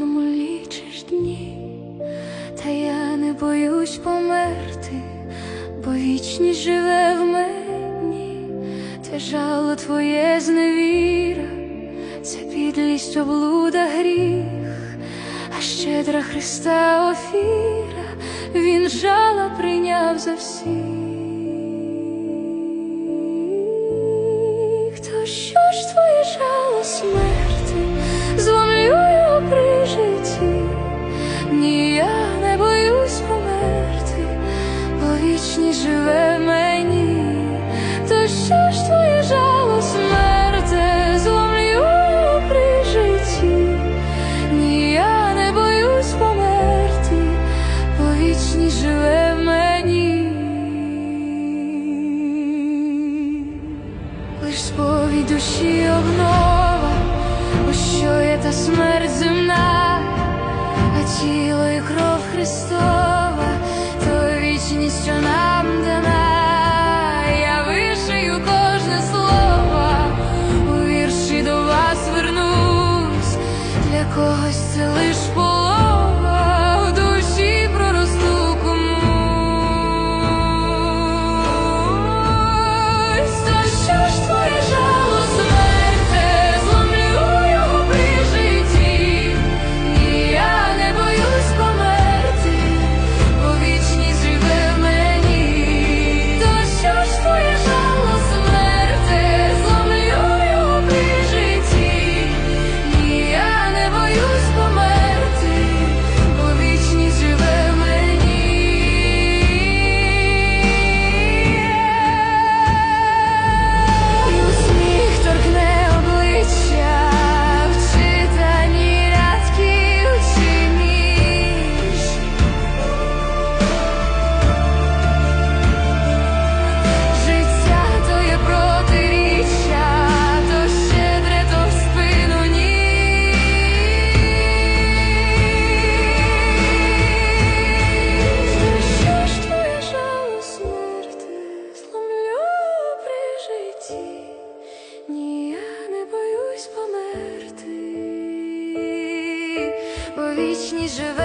кожному лічиш дні, та я не боюсь померти, бо вічність живе в мені, Те жало твоє зневіра, це підлість облуда гріх, а щедра Христа офіра, він жало прийняв за всіх. Бо вічність живе в мені, то що ж твоє жало смерти, зломлю при житті, ні, я не боюсь померти, бо вічність живе в мені. Лиш сповідь душі обнова, бо що є та смерть земна, а тіло і кров Христова, вічні живе.